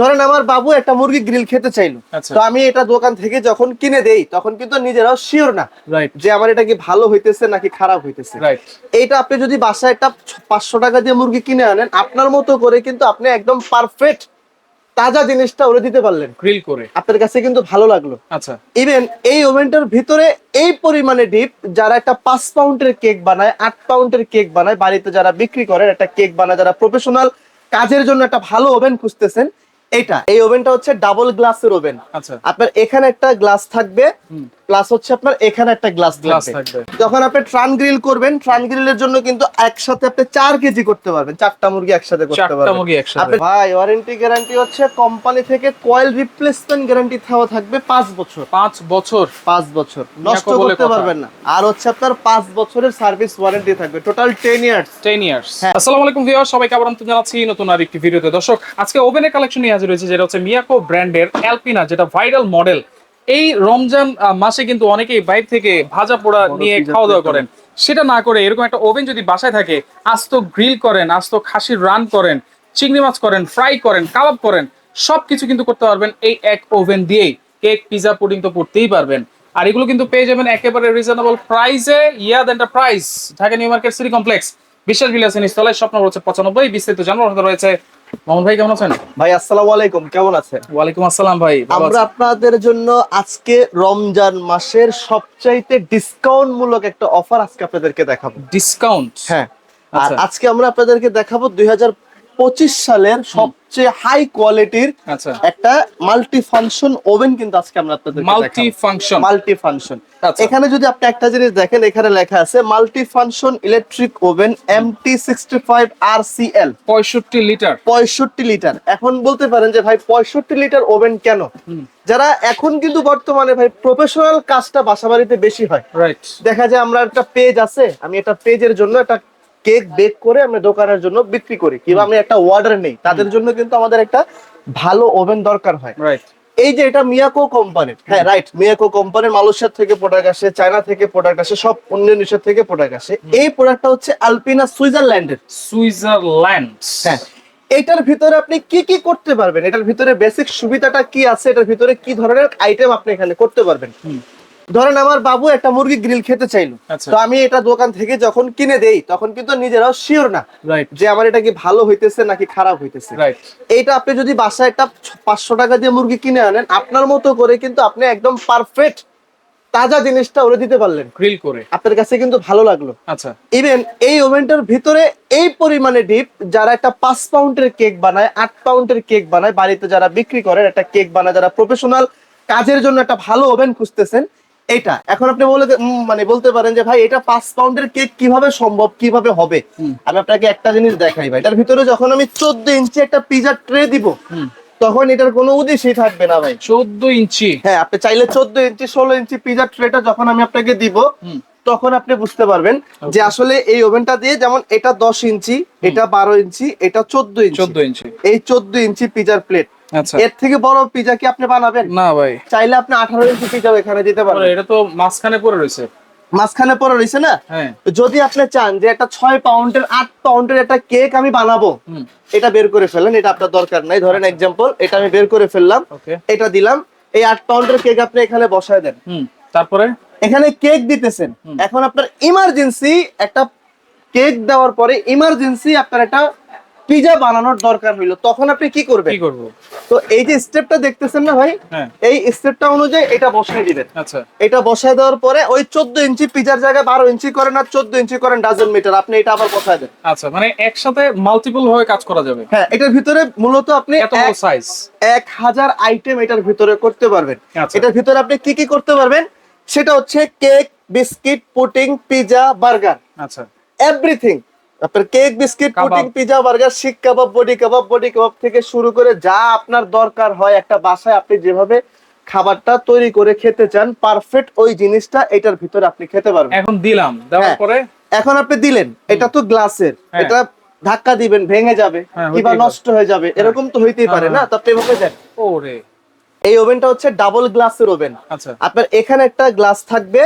ধরেন আমার বাবু একটা মুরগি গ্রিল খেতে চাইলো। আচ্ছা। তো আমি এটা দোকান থেকে যখন কিনে দেই তখন কিন্তু নিজেরাও শিওর না যে আমার এটা কি ভালো হইতেছে নাকি খারাপ হইতেছে। এইটা আপনি যদি বাসায় একটা পাঁচশো টাকা দিয়ে মুরগি কিনে আনেন আপনার মতো করে কিন্তু আপনি একদম পারফেক্ট তাজা জিনিসটা ওরে দিতে পারলেন। গ্রিল করে। আপনার কাছে কিন্তু ভালো লাগল। আচ্ছা। ইভেন এই ওভেনটার ভিতরে এই পরিমাণে ডিপ যারা একটা পাঁচ পাউন্ডের কেক বানায় আট পাউন্ডের কেক বানায় বাড়িতে যারা বিক্রি করেন একটা কেক বানায় যারা প্রফেশনাল কাজের জন্য একটা ভালো ওভেন খুঁজতেছেন এটা এই ওভেনটা হচ্ছে ডাবল গ্লাসের ওভেন। আচ্ছা। আপনার এখানে একটা গ্লাস থাকবে। প্লাস হচ্ছে আপনার এখানে একটা গ্লাস গ্লাস থাকবে। যখন আপনি ট্রান গ্রিল করবেন ট্রান গ্রিলের জন্য কিন্তু একসাথে আপনি চার কেজি করতে পারবেন চারটা মুরগি একসাথে করতে পারবেন। ভাই ওয়ারেন্টি গ্যারান্টি হচ্ছে কোম্পানি থেকে কয়েল রিপ্লেসমেন্ট গ্যারান্টি থাও থাকবে পাঁচ বছর। পাঁচ বছর। পাঁচ বছর। নষ্ট করতে পারবেন না। আর হচ্ছে আপনার পাঁচ বছরের সার্ভিস ওয়ারেন্টি থাকবে। Total ten years ten years. আসসালামু আলাইকুম ভিউয়ার সবাইকে আবার আমন্ত্রণ জানাচ্ছি নতুন আর একটি ভিডিওতে। দর্শক আজকে ওভেনের কালেকশন নিয়ে হাজির হয়েছে যেটা হচ্ছে মিয়াকো ব্র্যান্ডের অ্যালপিনা যেটা ভাইরাল মডেল এই রমজান মাসে কিন্তু অনেকেই বাইরে থেকে ভাজা পোড়া নিয়ে খাওয়া দাওয়া করেন। সেটা না করে এরকম একটা ওভেন যদি বাসায় থাকে আস্ত গ্রিল করেন আস্ত খাসির রান করেন চিংড়ি মাছ করেন ফ্রাই করেন কাবাব করেন সবকিছু কিন্তু করতে পারবেন এই এক ওভেন দিয়েই। কেক পিজা পুডিং তো করতেই পারবেন। আর এগুলো কিন্তু পেয়ে যাবেন একেবারে রিজনেবল প্রাইসে Yad enterprise Dhaka New Market City Complex Biswas Bilas স্থলে স্বপ্ন রয়েছে পঁচানব্বই বিস্তারিত জানার রয়েছে মোহন ভাই কেমন আছেন? ভাই আসসালামু আলাইকুম কেমন আছেন? ওয়ালাইকুম আসসালাম ভাই আমরা আপনাদের জন্য আজকে রমজান মাসের সবচাইতে ডিসকাউন্ট মূলক একটা অফার আজকে আপনাদেরকে দেখাবো। ডিসকাউন্ট হ্যাঁ আর আচ্ছা। আজকে আমরা আপনাদেরকে দেখাবো দুই হাজার সালের সবচেয়ে হাই কোয়ালিটির আচ্ছা। একটা মাল্টি ফাংশন ওভেন কিন্তু আজকে আমরা আপনাদের মাল্টি ফাংশন মাল্টি ফাংশন। এখানে যদি আপনি একটা জিনিস দেখেন এখানে লেখা আছে multi function electric oven MT sixty five আর সিএল পঁয়ষট্টি লিটার পঁয়ষট্টি লিটার এখন বলতে পারেন যে ভাই পঁয়ষট্টি লিটার ওভেন কেন? যারা এখন কিন্তু বর্তমানে ভাই প্রফেশনাল কাজটা বাসাবাড়িতে বেশি হয়। রাইট দেখা যায় আমরা একটা পেজ আছে আমি একটা পেজের জন্য একটা কেক বেক করে আমরা দোকানের জন্য বিক্রি করি। কিংবা আমি একটা অর্ডার নেই। তাদের জন্য কিন্তু আমাদের একটা ভালো ওভেন দরকার হয়। রাইট এই যে এটা মিয়াকো কোম্পানির হ্যাঁ রাইট মিয়াকো কোম্পানির মালয়েশিয়া থেকে প্রোডাক্ট আসে চায়না থেকে প্রোডাক্ট আসে সব ইন্দোনেশিয়া থেকে প্রোডাক্ট আসে। এই প্রোডাক্টটা হচ্ছে আলপিনা সুইজারল্যান্ডের সুইজারল্যান্ড হ্যাঁ এটার ভিতরে আপনি কি কি করতে পারবেন? এটার ভিতরে বেসিক সুবিধাটা কি আছে? এটার ভিতরে কি ধরনের আইটেম আপনি এখানে করতে পারবেন। ধরেন আমার বাবু একটা মুরগি গ্রিল খেতে চাইলো। আচ্ছা। তো আমি এটা দোকান থেকে যখন কিনে দেই তখন কিন্তু নিজেরাও শিওর না যে আমার এটা কি ভালো হইতেছে নাকি খারাপ হইতেছে। এইটা আপনি যদি বাসায় একটা পাঁচশো টাকা দিয়ে মুরগি কিনে আনেন আপনার মতো করে কিন্তু আপনি একদম পারফেক্ট তাজা জিনিসটা ওরে দিতে পারলেন। গ্রিল করে। আপনার কাছে কিন্তু ভালো লাগল। আচ্ছা। ইভেন এই ওভেনটার ভিতরে এই পরিমাণে ডিপ যারা একটা পাঁচ পাউন্ডের কেক বানায় আট পাউন্ডের কেক বানায় বাড়িতে যারা বিক্রি করেন একটা কেক বানায় যারা প্রফেশনাল কাজের জন্য একটা ভালো ওভেন খুঁজতেছেন এটা। এখন আপনি বলে মানে বলতে পারেন যে ভাই এটা পাঁচ পাউন্ডের কেক কীভাবে সম্ভব কীভাবে হবে? আমি আপনাকে একটা জিনিস দেখাই ভাই। এটার ভিতরে যখন আমি চোদ্দ ইঞ্চি একটা পিজার ট্রে দিব তখন এটার কোনো উদ্দেশ্যই থাকবে না ভাই। চোদ্দ ইঞ্চি? হ্যাঁ আপনি চাইলে চোদ্দ ইঞ্চি ষোলো ইঞ্চি পিজার ট্রেটা যখন আমি আপনাকে দিব তখন আপনি বুঝতে পারবেন যে আসলে এই ওভেনটা দিয়ে যেমন এটা দশ ইঞ্চি এটা বারো ইঞ্চি এটা চোদ্দ ইঞ্চি। চোদ্দ ইঞ্চি। এই চোদ্দ ইঞ্চি পিজার প্লেট এর থেকে বড় পিজা কি আপনি বানাবেন? না ভাই। চাইলে আপনি আঠারো ইঞ্চি পিজাও এখানে দিতে পারবেন এটা তো মাঝখানে পড়ে রয়েছে। মাঝখানে পরে রয়েছে না? হ্যাঁ। যদি আপনি চান যে একটা ছয় পাউন্ডের আট পাউন্ডের একটা কেক আমি বানাবো এটা বের করে ফেলেন এটা আপনার দরকার নাই। ধরেন এক্সাম্পল এটা আমি বের করে ফেললাম এটা দিলাম এই আট পাউন্ডের কেক আপনি এখানে বসায় দেন। হুম তারপরে? এখানে কেক দিতেছেন। এখন আপনার ইমার্জেন্সি একটা কেক দেওয়ার পরে ইমার্জেন্সি আপনার একটা পিজা বানানোর দরকার হইল তখন আপনি কি করবেন? কি করব? তো এই যে স্টেপটা দেখতেছেন না ভাই হ্যাঁ। এই স্টেপটা অনুযায়ী এটা বসায় দিবেন। আচ্ছা। এটা বসায় দেওয়ার পরে ওই চোদ্দ ইঞ্চি পিজার জায়গায় বারো ইঞ্চি করেন আর চোদ্দ ইঞ্চি করেন ডাজন মিটার আপনি এটা আবার বসায় দেন। আচ্ছা মানে একসাথে মাল্টিপল ভাবে কাজ করা যাবে? হ্যাঁ এটার ভিতরে মূলত আপনি এত বড় সাইজ এক হাজার আইটেম এটার ভিতরে করতে পারবেন। আচ্ছা। এটার ভিতরে আপনি কি কি করতে পারবেন? সেটা হচ্ছে cake biscuit pudding pizza burger আচ্ছা। এভরিথিং আপনার cake biscuit. Pudding pizza burger seekh kebab body কাবাব বডি কাবাব থেকে শুরু করে যা আপনার দরকার হয় একটা বাসায় আপনি যেভাবে খাবারটা তৈরি করে খেতে চান পারফেক্ট ওই জিনিসটা এটার ভিতরে আপনি খেতে পারবেন। এখন দিলাম দেওয়ার হ্যাঁ। পরে? এখন আপনি দিলেন এটা তো গ্লাসের হ্যাঁ। এটা ধাক্কা দিবেন ভেঙে যাবে হ্যাঁ, কিংবা নষ্ট হয়ে যাবে এরকম তো হইতেই পারে না? তো আপনি এভাবে দেন। ওরে। এই ওভেনটা হচ্ছে ডাবল গ্লাসের ওভেন। আচ্ছা। আপনার এখানে একটা গ্লাস থাকবে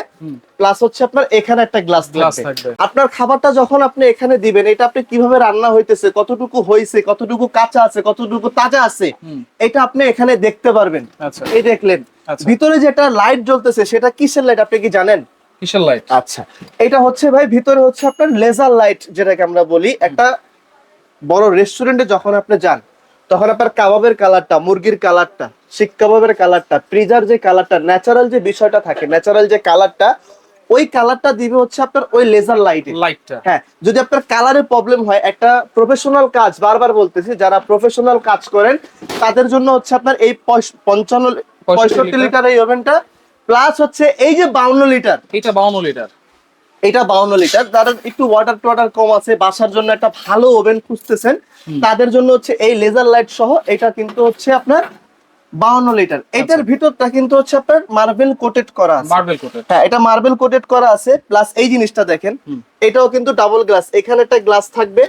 প্লাস হচ্ছে আপনার এখানে একটা গ্লাস গ্লাস থাকবে। আপনার খাবারটা যখন আপনি এখানে দিবেন এটা আপনি কীভাবে রান্না হইতেছে কতটুকু হইছে কতটুকু কাঁচা আছে কতটুকু তাজা আছে এটা আপনি এখানে দেখতে পারবেন। আচ্ছা। এই দেখলেন। আচ্ছা। ভিতরে যেটা লাইট জ্বলতেছে সেটা কিসের লাইট আপনি কি জানেন? কিসের লাইট আচ্ছা। এটা হচ্ছে ভাই ভিতরে হচ্ছে আপনার লেজার লাইট যেটাকে আমরা বলি। একটা বড় রেস্টুরেন্টে যখন আপনি যান তখন আপনার কাবাবের কালারটা মুরগির কালারটা শিক কাবাবের কালারটা প্রিজার যে কালারটা ন্যাচারাল যে বিষয়টা থাকে ন্যাচারাল যে কালারটা ওই কালারটা দিবে হচ্ছে আপনার ওই লেজার লাইটে লাইটটা হ্যাঁ যদি আপনার কালারের প্রবলেম হয় একটা প্রফেশনাল কাজ বারবার বলতেছি যারা প্রফেশনাল কাজ করেন তাদের জন্য হচ্ছে আপনার এই পঞ্চান্ন পঁয়ষট্টি লিটার। এই ওভেনটা প্লাস হচ্ছে এই যে বাউন্ন লিটার। এটা বাউন্ন লিটার। এটা বাউন্ন লিটার। যারা একটু ওয়াটার টোয়াটার কম আছে বাসার জন্য একটা ভালো ওভেন খুঁজতেছেন তাদের জন্য হচ্ছে এই লেজার লাইট সহ এটা কিন্তু হচ্ছে আপনার বাউন্ন লিটার। এটার ভিতরটা কিন্তু হচ্ছে আপনার মার্বেল কোটেড করা আছে। মার্বেল কোটেড হ্যাঁ এটা মার্বেল কোটেড করা আছে প্লাস এই জিনিসটা দেখেন এটাও কিন্তু ডাবল গ্লাস এখানে একটা গ্লাস থাকবে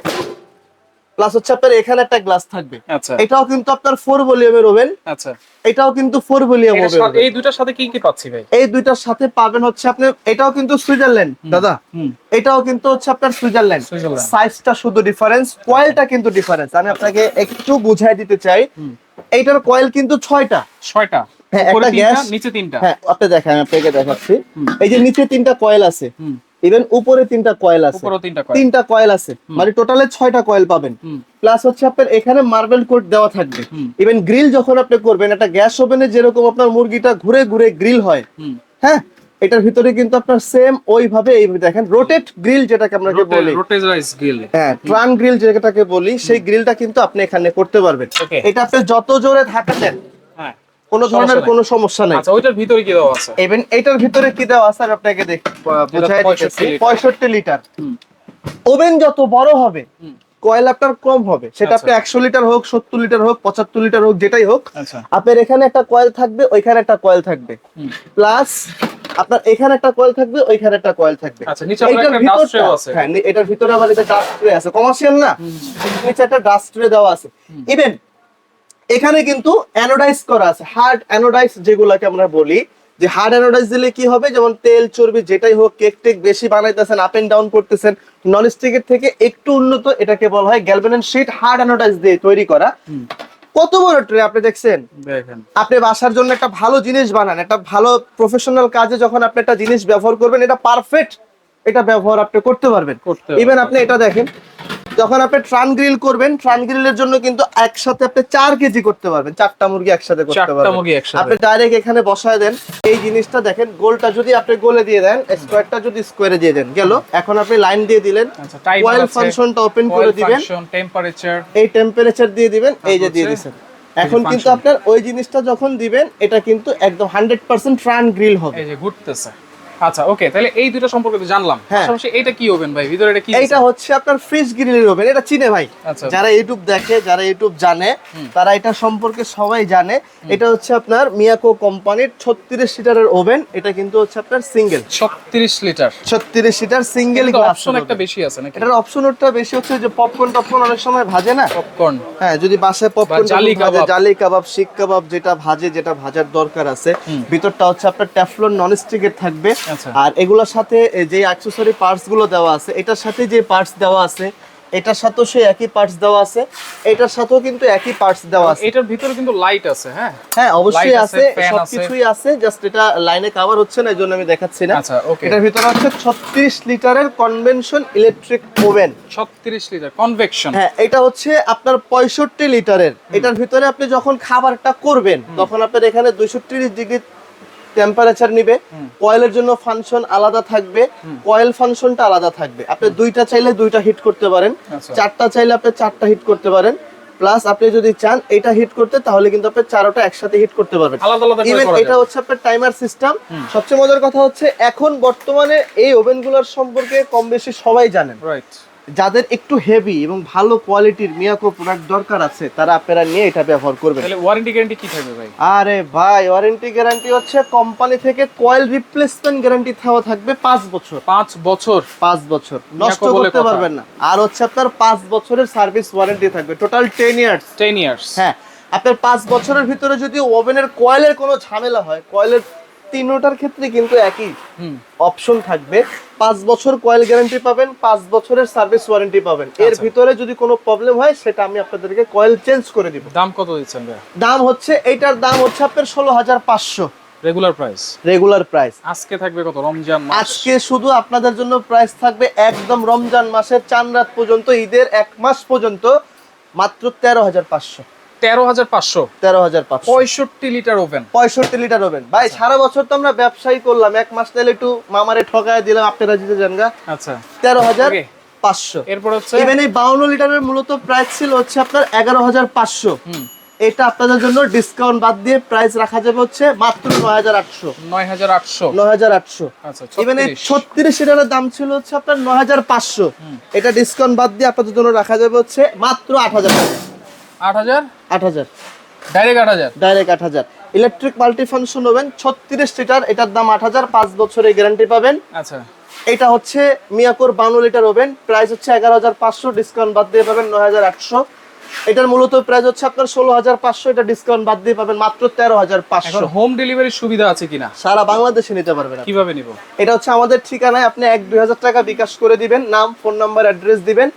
প্লাস হচ্ছে আপনার এখানে একটা গ্লাস থাকবে। আচ্ছা। এটাও কিন্তু আপনার ফোর ভলিউমের ওভেন আচ্ছা। এটাও কিন্তু ফোর ভলিউম ওভেন এই দুইটার সাথে কি কি পাচ্ছি ভাই? এই দুইটার সাথে পাবেন হচ্ছে আপনি এটাও কিন্তু সুইজারল্যান্ড দাদা। এটাও কিন্তু হচ্ছে আপনার সুইজারল্যান্ড। সাইজটা শুধু ডিফারেন্স কয়েলটা কিন্তু ডিফারেন্স আমি আপনাকে একটু বুঝাই দিতে চাই। এইটার কয়েল কিন্তু ছয়টা। ছয়টা। হ্যাঁ, একটা গ্যাস- নিচে তিনটা। হ্যাঁ আপনি দেখেন আপনাকে দেখাচ্ছি। এই যে নিচে তিনটা কয়েল আছে ইভেন উপরে তিনটা কয়েল আছে। তিনটা কয়েল আছে। মানে টোটালে ছয়টা কয়েল পাবেন। প্লাস হচ্ছে আপনার এখানে মার্বেল কোট দেওয়া থাকবে। ইভেন গ্রিল যখন আপনি করবেন একটা গ্যাস ওভেনে যেরকম আপনার মুরগিটা ঘুরে ঘুরে গ্রিল হয়। হ্যাঁ? এটার ভিতরে কিন্তু আপনার সেম ওইভাবে এইভাবে দেখেন রোটেট গ্রিল যেটাকে আমরা বলি। গ্রিল হ্যাঁ ট্রান গ্রিল যেটাকে বলি সেই গ্রিলটা কিন্তু আপনি এখানে করতে পারবেন। এটা আপনি যত জোরে ধাক্কা দেন হ্যাঁ। কোনো ধরনের কোনো সমস্যা নাই। আচ্ছা ওইটার ভিতরে কি দেওয়া আছে? ইভেন এটার ভিতরে কি দেওয়া আছে আপনাকে দেখ বুঝাই 65 দিতেছি লিটার। পঁয়ষট্টি লিটার ওভেন যত বড় হবে কয়েল আপনার কম হবে। সেটা আচ্ছা। আপনি একশো লিটার হোক সত্তর লিটার হোক পঁচাত্তর লিটার হোক যেটাই হোক আচ্ছা। আপনার এখানে একটা কয়েল থাকবে ওইখানে একটা কয়েল থাকবে। প্লাস আপনার এখানে একটা কয়েল থাকবে ওইখানে একটা কয়েল থাকবে। আচ্ছা। হ্যাঁ এটার ভিতরে আবার এটা ডাস্ট ট্রে আছে। কমার্শিয়াল না? নিচে একটা ডাস্ট ট্রে দেওয়া আছে। ইভেন এখানে কিন্তু অ্যানোডাইজ করা আছে। হার্ড অ্যানোডাইজ যেগুলোকে আমরা বলি যে হার্ড অ্যানোডাইজ দিলে কি হবে? যেমন তেল চর্বি যেটাই হোক কেক টেক বেশি বানাইতেছেন আপ এন্ড ডাউন করতেছেন নন স্টিকের থেকে একটু উন্নত এটাকে বলা হয় গ্যালভেনান শিট হার্ড অ্যানোডাইজ দিয়ে তৈরি করা। কত বড় ট্রে আপনি দেখছেন? আপনি বাসার জন্য একটা ভালো জিনিস বানান একটা ভালো প্রফেশনাল কাজে যখন আপনি একটা জিনিস ব্যবহার করবেন এটা পারফেক্ট এটা ব্যবহার আপনি করতে পারবেন। ইভেন আপনি এটা দেখেন যখন আপনি ট্রান গ্রিল করবেন ট্রান গ্রিলের জন্য কিন্তু একসাথে আপনি চার কেজি করতে পারবেন। চারটা মুরগি একসাথে করতে পারবেন। আপনি ডাইরেক্ট এখানে বসায় দেন। এই জিনিসটা দেখেন গোলটা যদি আপনি গোলে দিয়ে দেন স্কোয়ারটা যদি স্কোয়ারে দিয়ে দেন গেল? এখন আপনি লাইন দিয়ে দিলেন। কয়েল ফাংশনটা ওপেন করে দিবেন। টেম্পারেচার এই টেম্পারেচার দিয়ে দিবেন এই যে দিয়ে দিছেন। এখন কিন্তু আপনার ওই জিনিসটা যখন দিবেন এটা কিন্তু একদম হান্ড্রেড পার্সেন্ট ট্রান গ্রিল হবে। এই যে ঘুরতেছে। আচ্ছা ওকে তাহলে এই দুটো সম্পর্কে তো জানলাম। হ্যাঁ। পাশাপাশি এটা কি ওভেন ভাই? ভিতরে এটা কি এইটা হচ্ছে আপনার ফ্রিজ গ্রিলের ওভেন এটা চিনে ভাই। আচ্ছা। যারা ইউটিউব দেখে যারা ইউটিউব জানে তারা এটা সম্পর্কে সবাই জানে। এটা হচ্ছে আপনার মিয়াকো কোম্পানির ছত্রিশ লিটারের ওভেন এটা কিন্তু হচ্ছে আপনার সিঙ্গেল 36 লিটার? ছত্রিশ লিটার সিঙ্গেল অপশন একটা বেশি আছে নাকি? এটার অপশনটা বেশি হচ্ছে যে পপকর্ন টপকর্ন অনেক সময় ভাজে না? পপকর্ন হ্যাঁ যদি বাসায় পপকর্ন জালি কাবাব। জালি কাবাব শিক কাবাব যেটা ভাজে যেটা ভাজার দরকার আছে ভিতরটা হচ্ছে আপনার ট্যাফলন নন স্টিকের থাকবে। আচ্ছা। আর এগুলোর সাথে যে অ্যাক্সেসরি পার্টসগুলো দেওয়া আছে এটার সাথে যে পার্টস দেওয়া আছে এটার সাথেও সেই একই পার্টস দেওয়া আছে এটার সাথেও কিন্তু একই পার্টস দেওয়া আছে। এটার ভিতরে কিন্তু লাইট আছে হ্যাঁ? হ্যাঁ অবশ্যই আছে, আছে সবকিছুই আছে। জাস্ট এটা লাইনে কভার হচ্ছে না এই জন্য আমি দেখাচ্ছি না। আচ্ছা ওকে এটার ভিতরে হচ্ছে ছত্রিশ লিটারের convection electric oven 36 litre convection হ্যাঁ এটা হচ্ছে আপনার পঁয়ষট্টি লিটারের। এটার ভিতরে আপনি যখন খাবারটা করবেন তখন আপনার এখানে দুইশো তিরিশ ডিগ্রি টেম্পারেচার নিবে কয়েলের জন্য ফাংশন আলাদা থাকবে। কয়েল ফাংশনটা আলাদা থাকবে। আপনি দুইটা চাইলে দুইটা হিট করতে পারেন আচ্ছা। চারটা চাইলে আপনি চারটা হিট করতে পারেন প্লাস আপনি যদি চান এটা হিট করতে তাহলে কিন্তু আপনি চারোটা একসাথে হিট করতে পারবেন। ইভেন এটা হচ্ছে আপনার টাইমার সিস্টেম সবচেয়ে মজার কথা হচ্ছে এখন বর্তমানে এই ওভেনগুলোর সম্পর্কে কম বেশি সবাই জানেন। রাইট যাদের একটু হেভি এবং ভালো কোয়ালিটির মিয়াকো প্রোডাক্ট দরকার আছে তারা আপনারা নিয়ে এটা ব্যবহার করবেন। তাহলে ওয়ারেন্টি গ্যারান্টি কি থাকবে ভাই? আরে ভাই ওয়ারেন্টি গ্যারান্টি হচ্ছে কোম্পানি থেকে কয়েল রিপ্লেসমেন্ট গ্যারান্টি থাও থাকবে পাঁচ বছর। 5 বছর? পাঁচ বছর। নষ্ট করতে পারবেন না। আর হচ্ছে আপনার পাঁচ বছরের সার্ভিস ওয়ারেন্টি থাকবে। টোটাল টেন ইয়ার্স 10 ইয়ার্স হ্যাঁ আপনার পাঁচ বছরের ভিতরে যদি ওভেনের কয়েলের কোনো ঝামেলা হয় কয়েলের তিনোটার ক্ষেত্রে কিন্তু একই হুম। অপশন থাকবে। পাঁচ বছর কয়েল গ্যারান্টি পাবেন পাঁচ বছরের সার্ভিস ওয়ারেন্টি পাবেন। এর আচ্ছা। ভিতরে যদি কোনো প্রবলেম হয় সেটা আমি আপনাদেরকে কয়েল চেঞ্জ করে দিব। দাম কত দিচ্ছেন দাম হচ্ছে এইটার দাম হচ্ছে আপনার ষোলো হাজার পাঁচশো। রেগুলার প্রাইস রেগুলার প্রাইস আজকে থাকবে কত? রমজান মাস? আজকে শুধু আপনাদের জন্য প্রাইস থাকবে একদম রমজান মাসের চান রাত পর্যন্ত ঈদের এক মাস পর্যন্ত মাত্র তেরো হাজার পাঁচশো। তেরো হাজার পাঁচশো। তেরো হাজার পাঁচশো। পঁয়ষট্টি লিটার ওভেন। পঁয়ষট্টি লিটার হবেন ভাই সারা বছর তো আমরা ব্যবসায়ী করলাম। এক মাস তাহলে একটু মামারে ঠকায় দিলাম আপনারা জিতে যান গা। আচ্ছা। তেরো হাজার পাঁচশো। এরপর হচ্ছে? ইভেন এই বাউন্ন লিটারের মূলত প্রাইস ছিল হচ্ছে আপনার এগারো হাজার পাঁচশো। এটা আপনাদের জন্য ডিসকাউন্ট বাদ দিয়ে প্রাইস রাখা যাবে হচ্ছে মাত্র নয় হাজার আটশো। নয় হাজার আটশো। নয় হাজার আটশো। আচ্ছা ইভেন ছত্রিশ লিটারের দাম ছিল হচ্ছে আপনার নয় হাজার পাঁচশো। এটা ডিসকাউন্ট বাদ দিয়ে আপনাদের জন্য রাখা যাবে হচ্ছে মাত্র আট হাজার আট হাজার? আট হাজার। ডাইরেক্ট আট হাজার? ডাইরেক্ট আট হাজার। ইলেকট্রিক মাল্টি ফাংশন হবেন ছত্রিশ লিটার এটার দাম আট হাজার পাঁচ বছরের গ্যারান্টি পাবেন। আচ্ছা। এটা হচ্ছে মিয়াকোর বান্ন লিটার ওভেন প্রাইস হচ্ছে এগারো হাজার পাঁচশো ডিসকাউন্ট বাদ দিয়ে পাবেন নয় হাজার আটশো। এটার মূলত প্রাইস হচ্ছে আপনার ষোলো হাজার পাঁচশো এটা ডিসকাউন্ট বাদ দিয়ে পাবেন মাত্র তেরো হাজার পাঁচশো। হোম ডেলিভারির সুবিধা আছে কিনা? সারা বাংলাদেশে নিতে পারবেন কীভাবে নিব? এটা হচ্ছে আমাদের ঠিকানায় আপনি এক দুই হাজার টাকা বিকাশ করে দিবেন নাম ফোন নাম্বার অ্যাড্রেস দিবেন।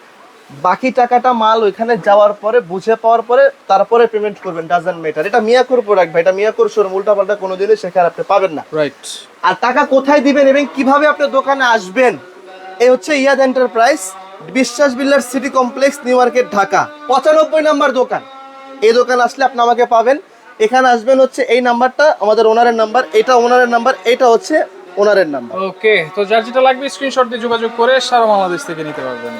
বাকি টাকাটা মাল ওইখানে যাওয়ার পরে বুঝে পাওয়ার পরে তারপরে পেমেন্ট করবেন ডাজেন্ট মেটার এটা মিয়াকুর প্রোডাক্ট ভাই এটা মিয়াকুর শোরুম উল্টা পাল্টা কোনো জিনিস সেখানে আপনি পাবেন না। রাইট আর টাকা কোথায় দিবেন এবং কীভাবে আপনি দোকানে আসবেন এই হচ্ছে ইয়াদ এন্টারপ্রাইজ বিশ্বাস বিল্লার City Complex New Market Dhaka. পঁচানব্বই নাম্বার দোকান। এই দোকান আসলে আপনি আমাকে পাবেন। এখানে আসবেন হচ্ছে এই নাম্বারটা আমাদের ওনারের নাম্বার এটা ওনারের নাম্বার এটা হচ্ছে ওনারের নাম্বার। ওকে তো যার যেটা লাগবে স্ক্রিনশট দিয়ে যোগাযোগ করে সারা বাংলাদেশ থেকে নিতে পারবেন।